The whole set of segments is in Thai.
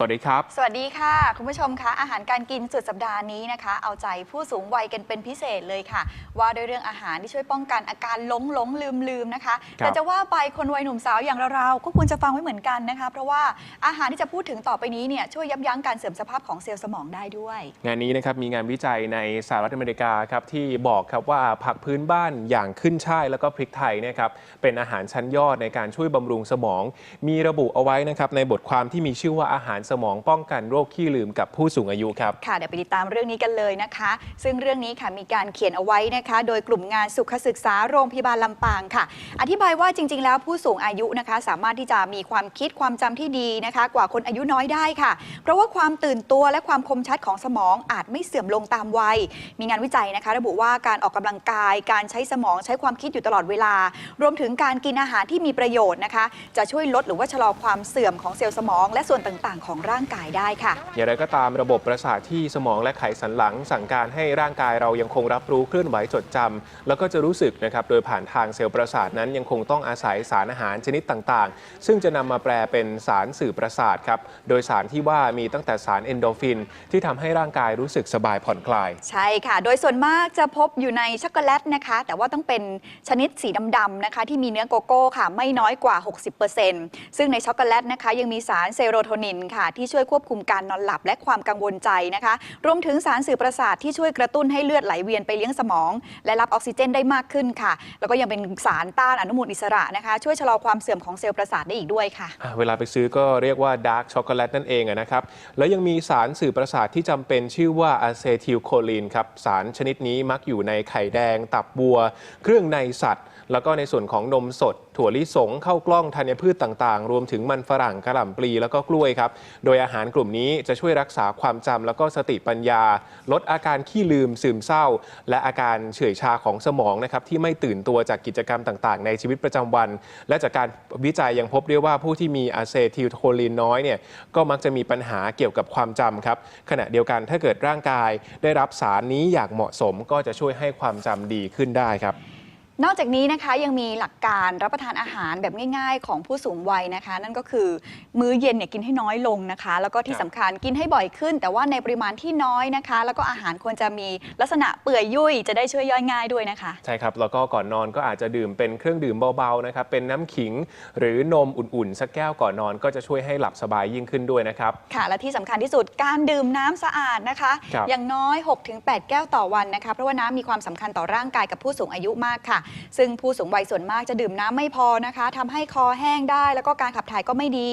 สวัสดีครับ สวัสดีค่ะ คุณผู้ชมคะอาหารการกินสุดสัปดาห์นี้นะคะ เอาใจผู้สูงวัยกันเป็นพิเศษเลยค่ะ ว่าด้วยเรื่องอาหารที่ช่วยป้องกันอาการหลงหลงลืมลืมๆนะคะครับแต่จะว่าไปคนวัยหนุ่มสาวอย่างเราๆก็ควรจะฟังไว้เหมือนกันนะคะ เพราะว่าอาหารที่จะพูดถึงต่อไปนี้เนี่ยช่วยยับยั้งการเสื่อมสภาพของเซลล์สมองได้ด้วย งานนี้นะครับมีงานวิจัยในสหรัฐอเมริกาครับที่บอกครับว่าผักพื้นบ้านอย่างขึ้นช่ายแล้วก็พริกไทยเนี่ยครับเป็นอาหารชั้นยอดในการช่วยบำรุงสมอง มีระบุเอาไว้นะครับในบทความที่มีชื่อว่าอาหารสมองป้องกันโรคขี้ลืมกับผู้สูงอายุครับ ค่ะเดี๋ยวไปติดตามเรื่องนี้กันเลยนะคะ ซึ่งเรื่องนี้ค่ะมีการเขียนเอาไว้นะคะ โดยกลุ่มงานสุขศึกษาโรงพยาบาลลำปางค่ะ อธิบายว่าจริง ๆ แล้วผู้สูงอายุนะคะ สามารถที่จะมีความคิดความจำที่ดีนะคะ กว่าคนอายุน้อยได้ค่ะ เพราะว่าความตื่นตัวและความคมชัดของสมองอาจไม่เสื่อมลงตามวัย มีงานวิจัยนะคะ ระบุว่าการออกกำลังกาย การใช้สมองใช้ความคิดอยู่ตลอดเวลา รวมถึงการกินอาหารที่มีประโยชน์นะคะ จะช่วยลดหรือว่าชะลอความเสื่อมของเซลล์สมอง และส่วนต่าง ๆ ของร่างกายได้ค่ะ อย่างไรก็ตามระบบประสาทที่สมองและไขสันหลัง สั่งการให้ร่างกายเรายังคงรับรู้เคลื่อนไหวจดจำแล้วก็จะรู้สึกนะครับโดยผ่านทางเซลล์ประสาทนั้นยังคงต้องอาศัยสารอาหารชนิดต่างๆ ซึ่งจะนำมาแปลเป็นสารสื่อประสาทครับโดยสารที่ว่ามีตั้งแต่สารเอนโดรฟิน ที่ทำให้ร่างกายรู้สึกสบายผ่อนคลาย ใช่ค่ะ โดยส่วนมากจะพบอยู่ในช็อกโกแลตนะคะ แต่ว่าต้องเป็นชนิดสีดำๆนะคะ ที่มีเนื้อโกโก้ค่ะ ไม่น้อยกว่า 60%ซึ่งในช็อกโกแลตนะคะ ยังมีสารเซโรโทนินค่ะที่ช่วยควบคุมการนอนหลับและความกังวลใจนะคะ รวมถึงสารสื่อประสาทที่ช่วยกระตุ้นให้เลือดไหลเวียนไปเลี้ยงสมอง และรับออกซิเจนได้มากขึ้นค่ะ แล้วก็ยังเป็นสารต้านอนุมูลอิสระนะคะ ช่วยชะลอความเสื่อมของเซลล์ประสาทได้อีกด้วยค่ะ เวลาไปซื้อก็เรียกว่าดาร์กช็อกโกแลตนั่นเองนะครับ แล้วยังมีสารสื่อประสาทที่จำเป็นชื่อว่าอะเซทิลโคลีนครับ สารชนิดนี้มักอยู่ในไข่แดง ตับบัว เครื่องในสัตว์ แล้วก็ในส่วนของนมสด ถั่วลิสงข้าวกล้องธัญพืชต่างๆ รวมถึงมันฝรั่งกระหล่ำปลีแล้วก็กล้วยครับ โดยอาหารกลุ่มนี้จะช่วยรักษาความจำแล้วก็สติปัญญา ลดอาการขี้ลืมซึมเศร้า และอาการเฉื่อยชาของสมองนะครับที่ไม่ตื่นตัวจากกิจกรรมต่างๆ ในชีวิตประจำวัน และจากการวิจัยยังพบด้วยว่าผู้ที่มีอะเซทิลโคลีนน้อยเนี่ยก็มักจะมีปัญหาเกี่ยวกับความจำครับขณะเดียวกันถ้าเกิดร่างกายได้รับสารนี้อย่างเหมาะสมก็จะช่วยให้ความจำดีขึ้นได้ครับ นอกจากนี้นะคะยังมีหลักการรับประทานอาหารแบบง่าย ๆ ของผู้สูงวัยนะคะ นั่นก็คือมื้อเย็นเนี่ยกินให้น้อยลงนะคะ แล้วก็ที่ครับ สำคัญกินให้บ่อยขึ้น แต่ว่าในปริมาณที่น้อยนะคะ แล้วก็อาหารควรจะมีลักษณะเปื่อยยุ่ยจะได้ช่วยย่อยง่ายด้วยนะคะ ใช่ครับ แล้วก็ก่อนนอนก็อาจจะดื่มเป็นเครื่องดื่มเบาๆนะครับ เป็นน้ำขิงหรือนมอุ่นๆ สักแก้วก่อนนอนก็จะช่วยให้หลับสบายยิ่งขึ้นด้วยนะครับ ค่ะ และที่สำคัญที่สุดการดื่มน้ำสะอาดนะคะ ครับอย่างน้อย 6-8 แก้วต่อวันนะคะ เพราะว่าน้ำมีความสำคัญต่อร่างกายกับผู้สูงอายุมากค่ะซึ่งผู้สูงวัยส่วนมากจะดื่มน้ำไม่พอนะคะทำให้คอแห้งได้ แล้วก็การขับถ่ายก็ไม่ดี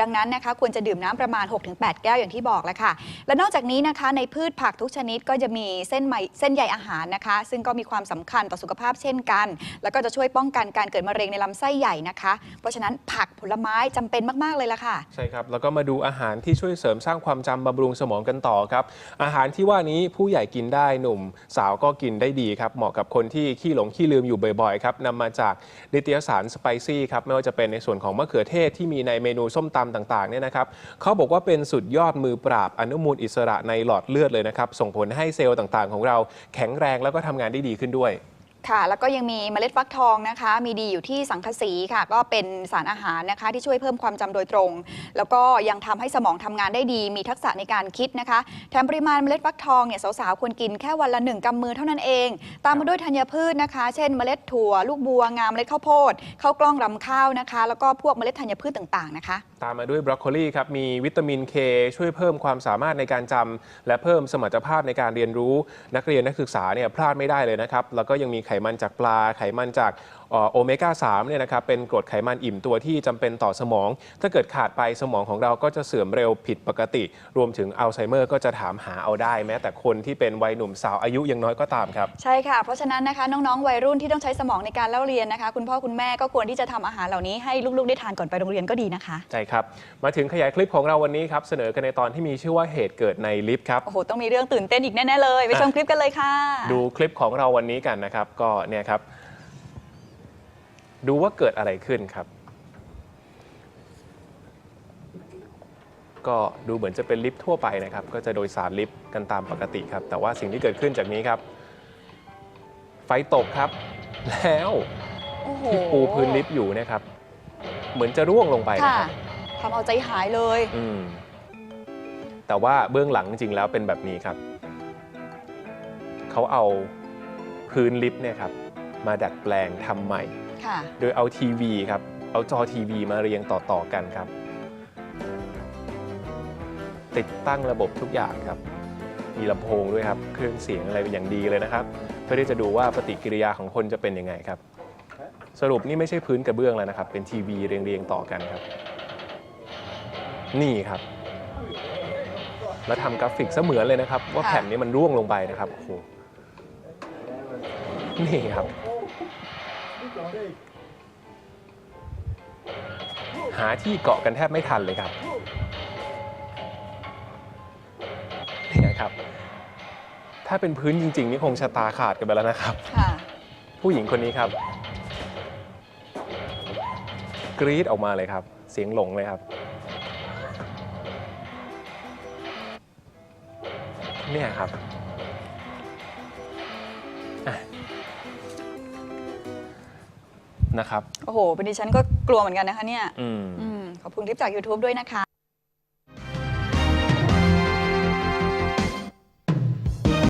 ดังนั้นนะคะควรจะดื่มน้ำประมาณ 6-8 แก้วอย่างที่บอกแล้วค่ะ และนอกจากนี้นะคะในพืชผักทุกชนิดก็จะมีเส้นใยเส้นใยอาหารนะคะ ซึ่งก็มีความสำคัญต่อสุขภาพเช่นกัน แล้วก็จะช่วยป้องกันการเกิดมะเร็งในลำไส้ใหญ่นะคะ เพราะฉะนั้นผักผลไม้จำเป็นมาก ๆ เลยล่ะค่ะ ใช่ครับ แล้วก็มาดูอาหารที่ช่วยเสริมสร้างความจำบำรุงสมองกันต่อครับ อาหารที่ว่านี้ผู้ใหญ่กินได้หนุ่ม สาวก็กินได้ดีครับ เหมาะกับคนที่ขี้หลงขี้ลืมอยู่บ่อยๆครับนำมาจากนิตยสารสไปซี่ครับไม่ว่าจะเป็นในส่วนของมะเขือเทศที่มีในเมนูส้มตำต่างๆเนี่ยนะครับเขาบอกว่าเป็นสุดยอดมือปราบอนุมูลอิสระในหลอดเลือดเลยนะครับส่งผลให้เซลล์ต่างๆ ของเราแข็งแรงแล้วก็ทำงานได้ดีขึ้นด้วย ค่ะแล้วก็ยังมีเมล็ดฟักทองนะคะ มีดีอยู่ที่สังกะสีค่ะ ก็เป็นสารอาหารนะคะ ที่ช่วยเพิ่มความจำโดยตรง แล้วก็ยังทำให้สมองทำงานได้ดี มีทักษะในการคิดนะคะแถมปริมาณเมล็ดฟักทองเนี่ยสาวๆควรกินแค่วันละหนึ่งกำมือเท่านั้นเอง ตามมาด้วยธัญพืชนะคะ เช่น เมล็ดถั่ว ลูกบัวงามเมล็ดข้าวโพดข้าวกล้องรำข้าวนะคะ แล้วก็พวกเมล็ดธัญพืชต่างๆนะคะ ตามมาด้วยบรอกโคลีครับมีวิตามินเคช่วยเพิ่มความสามารถในการจำและเพิ่มสมรรถภาพในการเรียนรู้ นักเรียนนักศึกษาเนี่ยพลาดไม่ได้เลยนะครับแล้วก็ยังมีไขมันจากปลา ไขมันจากเอ่อโอเมก้า3เนี่ยนะครับเป็นกรดไขมันอิ่มตัวที่จำเป็นต่อสมอง ถ้าเกิดขาดไปสมองของเราก็จะเสื่อมเร็วผิดปกติ รวมถึงอัลไซเมอร์ก็จะถามหาเอาได้ แม้แต่คนที่เป็นวัยหนุ่มสาวอายุยังน้อยก็ตามครับ ใช่ค่ะ เพราะฉะนั้นนะคะน้องๆ วัยรุ่นที่ต้องใช้สมองในการเล่าเรียนนะคะ คุณพ่อคุณแม่ก็ควรที่จะทำอาหารเหล่านี้ให้ลูกๆ ได้ทานก่อนไปโรงเรียนก็ดีนะคะใช่ครับมาถึงขยายคลิปของเราวันนี้ครับเสนอกันในตอนที่มีชื่อว่าเหตุเกิดในลิฟต์ครับโอ้โหต้องมีเรื่องตื่นเต้นอีกแน่ๆเลยไปชมคลิปกันเลยค่ะ ดูคลิปของเราวันนี้กันนะครับก็เนี่ยครับ ดูว่าเกิดอะไรขึ้นครับ ก็ดูเหมือนจะเป็นลิฟต์ทั่วไปนะครับ ก็จะโดยสารลิฟต์กันตามปกติครับ แต่ว่าสิ่งที่เกิดขึ้นจากนี้ครับ ไฟตกครับ แล้วโอ้โหที่ปูพื้นลิฟต์อยู่เนะครับ เหมือนจะร่วงลงไปนะค่ะครับทำเอาใจหายเลยอืมแต่ว่าเบื้องหลังจริงๆแล้วเป็นแบบนี้ครับ เขาเอา พื้นลิฟต์เนี่ยครับมาดัดแปลงทำใหม่ค่ะโดยเอาทีวีครับเอาจอทีวีมาเรียงต่อๆกันครับ ติดตั้งระบบทุกอย่างครับ มีลำโพงด้วยครับ เครื่องเสียงอะไรเป็นอย่างดีเลยนะครับ เพื่อที่จะดูว่าปฏิกิริยาของคนจะเป็นยังไงครับ สรุปนี่ไม่ใช่พื้นกระเบื้องแล้วนะครับ เป็นทีวีเรียงๆต่อกันครับ นี่ครับ แล้วทำกราฟิกเสมือนเลยนะครับ ว่าค่ะแผ่นนี้มันร่วงลงไปนะครับโอ้โห นี่ครับ หาที่เกาะกันแทบไม่ทันเลยครับเนี่ยครับ ถ้าเป็นพื้นจริง ๆ นี่คงชะตาขาดกันไปแล้วนะครับ ค่ะ ผู้หญิงคนนี้ครับ กรี๊ดออกมาเลยครับ เสียงหลงเลยครับเนี่ยครับ นะครับ โอ้โหเป็นดิฉันก็กลัวเหมือนกันนะคะเนี่ยอืม อืมขอบคุณคลิปจาก YouTube ด้วยนะคะ